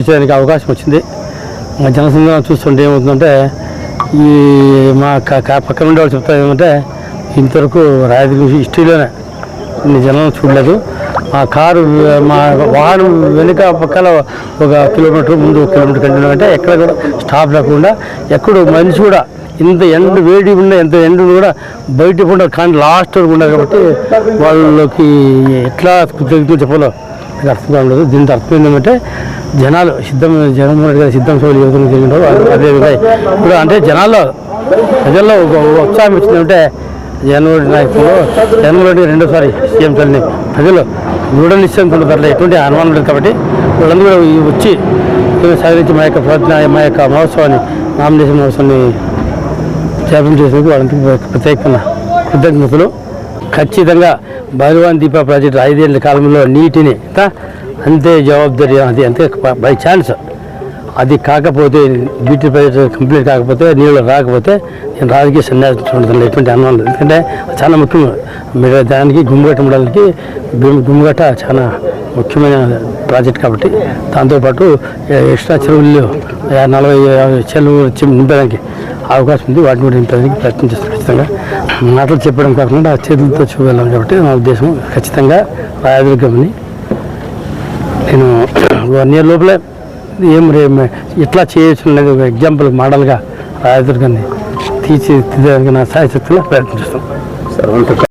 చేయడానికి అవకాశం వచ్చింది. మా జనసంఘం చూస్తుంటే ఏమవుతుందంటే ఈ మా పక్కన ఉండే వాళ్ళు చెప్తారు ఏమంటే ఇంతవరకు రాయదుర్గం హిస్టరీలోనే జనం చూడలేదు. మా కారు మా వాహనం వెనుక పక్కల ఒక కిలోమీటర్ ముందు ఒక కిలోమీటర్ కంటిన్యూ అంటే ఎక్కడ కూడా స్టాప్ లేకుండా ఎక్కడ మనిషి కూడా ఇంత ఎండ వేడి ఉన్న ఎంత ఎండ కూడా బయట కూడా కానీ లాస్ట్ వరకు ఉండదు కాబట్టి వాళ్ళకి ఎట్లా కృతజ్ఞతలు చెప్పాలో నాకు అర్థం కావడం దీనికి అర్థం ఏంటంటే జనాలు సిద్ధం జగన్మోహన్ రెడ్డి గారు సిద్ధం సోలు యువతలు జరిగినారు అదేవిధంగా ఇప్పుడు అంటే జనాల్లో ప్రజల్లో ఒక ఉత్సాహం ఇచ్చిందంటే జగన్మోహన్ రెడ్డి నాయకులు జగన్మోహన్ రెడ్డి రెండోసారి సీఎం తల్లిని ప్రజలు దృఢ నిశ్చయంతో పట్ల ఎటువంటి అనుమానం లేదు కాబట్టి వాళ్ళందరూ కూడా వచ్చి సాధించి మా యొక్క ప్రయత్న మా యొక్క మహోత్సవాన్ని నామినేషన్ మహోత్సవాన్ని చేపలు చేసినందుకు వాళ్ళకి ప్రత్యేకమైన కృతజ్ఞతలు. ఖచ్చితంగా భగవాన్ దీప ప్రాజెక్ట్ ఐదేళ్ళ కాలంలో నీటిని అంతే జవాబ్దారి అది అంతే బై ఛాన్స్ అది కాకపోతే బ్యూటీ ప్రాజెక్ట్ కంప్లీట్ కాకపోతే నీళ్ళు రాకపోతే నేను రాజకీయ సన్యాసం ఉండదు ఎటువంటి అన్నం ఎందుకంటే అది చాలా ముఖ్యం. మీరు దానికి గుమ్మగట్ట ఉండడానికి గుమ్మగట్ట చాలా ముఖ్యమైన ప్రాజెక్ట్ కాబట్టి దాంతోపాటు ఎక్స్ట్రా చెరువులు యా- నలభై యాభై చెరువులు వచ్చి నింపడానికి అవకాశం ఉంది. వాటిని కూడా నింపడానికి ప్రయత్నం చేస్తాం ఖచ్చితంగా. మాటలు చెప్పడం కాకుండా చేతులతో చూపెళ్ళాం కాబట్టి నా ఉద్దేశం ఖచ్చితంగా రాయదుర్గంని నేను వన్ ఇయర్ లోపలే ఏం రే ఇట్లా చేయొచ్చు అనేది ఒక ఎగ్జాంపుల్ మోడల్గా రాయదుర్గాన్ని తీర్చిదిద్దడానికి నా సాయశక్తిలో ప్రయత్నం చేస్తాం.